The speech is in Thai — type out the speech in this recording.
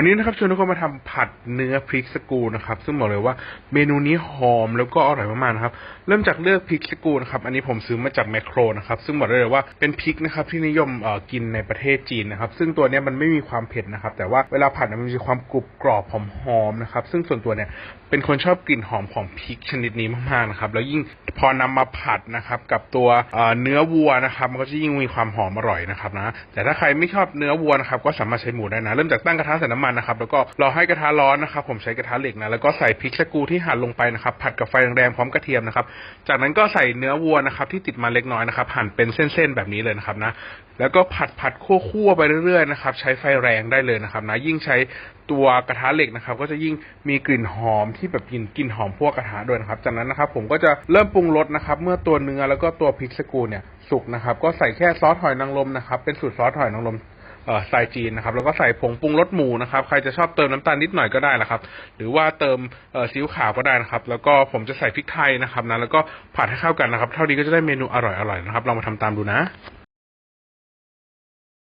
วันนี้นะครับชวนทุกคนมาทำผัดเนื้อพริกสกูนะครับ ซึ่งบอกเลยว่าเมนูนี้หอมแล้วก็อร่อยมากๆนะครับ เริ่มจากเลือกพริกสกูนะครับ อันนี้ผมซื้อมาจากแมคโครนะครับ ซึ่งบอกเลยว่าเป็นพริกนะครับที่นิยมกินในประเทศจีนนะครับ ซึ่งตัวนี้มันไม่มีความเผ็ดนะครับ แต่ว่าเวลาผัดมันมีความกรุบกรอบหอมๆนะครับ ซึ่งส่วนตัวเนี่ยเป็นคนชอบกลิ่นหอมของพริกชนิดนี้มากๆนะครับ แล้วยิ่ง พอนำมาผัดนะครับกับตัวเอ่อเนื้อวัวนะครับมันก็จะยิ่งมีความหอมอร่อยนะครับนะแต่ถ้าใครไม่ชอบเนื้อวัวนะครับก็สามารถใช้หมูได้นะ เริ่มจากตั้งกระทะใส่น้ำมันนะครับแล้วก็รอให้กระทะร้อนนะครับผมใช้กระทะเหล็กนะแล้วก็ใส่พริกสกูที่หั่นลงไปนะครับผัดกับไฟแรงๆพร้อมกระเทียมนะครับจากนั้นก็ใส่เนื้อวัวนะครับที่ติดมาเล็กน้อยนะครับหั่นเป็นเส้นๆแบบนี้เลยนะครับนะแล้วก็ผัดผัดคั่วๆไปเรื่อยๆนะครับใช้ไฟแรงได้เลยนะครับนะยิ่งใช้ ตัวกระทะเหล็กนะครับ ก็จะยิ่งมีกลิ่นหอมที่แบบกลิ่นกลิ่นหอมพวกกระทะด้วยนะครับ จากนั้นนะครับ ผมก็จะเริ่มปรุงรสนะครับ เมื่อตัวเนื้อแล้วก็ตัวพริกสกูเนี่ยสุกนะครับ ก็ใส่แค่ซอสหอยนางรมนะครับ เป็นสูตรซอสหอยนางรมเอ่อสไตล์จีนนะครับ แล้วก็ใส่ผงปรุงรสหมูนะครับ ใครจะชอบเติมน้ำตาลนิดหน่อยก็ได้นะครับ หรือว่าเติมเอ่อซีอิ๊วขาวก็ได้นะครับ แล้วก็ผมจะใส่พริกไทยนะครับนะแล้วก็ผัดให้เข้ากันนะครับ เท่านี้ก็จะได้เมนูอร่อยๆนะครับลองมาทำตามดูนะ